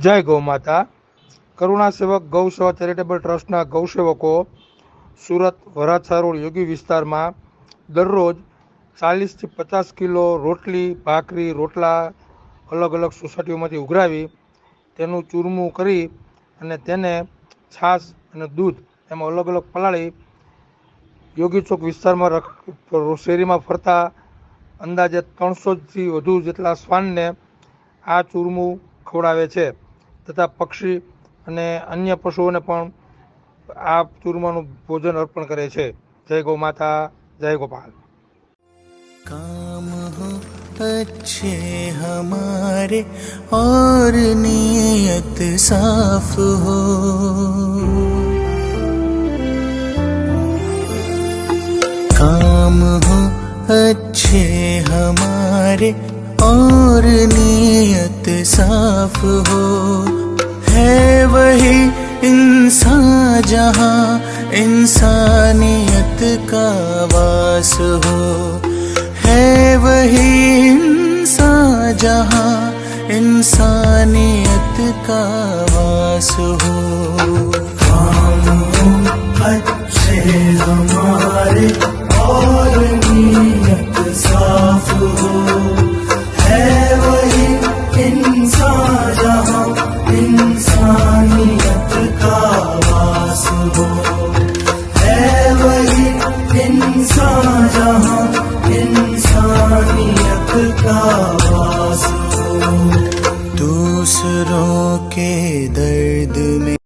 જય ગૌ માતા. કરુણા સેવક ગૌ સેવા ચેરિટેબલ ટ્રસ્ટના ગૌસેવકો સુરત વરાછા રોડ યોગી વિસ્તારમાં દરરોજ ચાલીસથી પચાસ કિલો રોટલી, ભાખરી, રોટલા અલગ અલગ સોસાયટીઓમાંથી ઉઘરાવી તેનું ચૂરમું કરી અને તેને છાશ અને દૂધ એમાં અલગ અલગ પલાળી યોગી ચોક વિસ્તારમાં રખ શેરીમાં ફરતા અંદાજે ત્રણસોથી વધુ જેટલા શ્વાનને આ ચૂરમું ખવડાવે છે. તથા પક્ષી અને અન્ય પશુઓને પણ આ ચૂરમાનું ભોજન અર્પણ કરે છે જય ગૌ માતા જય ગોપાલ काम हो अच्छे हमारे और नीयत साफ हो काम हो अच्छे हमारे और नीयत साफ हो है जहाँ इंसानियत का वास हो है वही इंसान जहाँ इंसानियत का वास हो में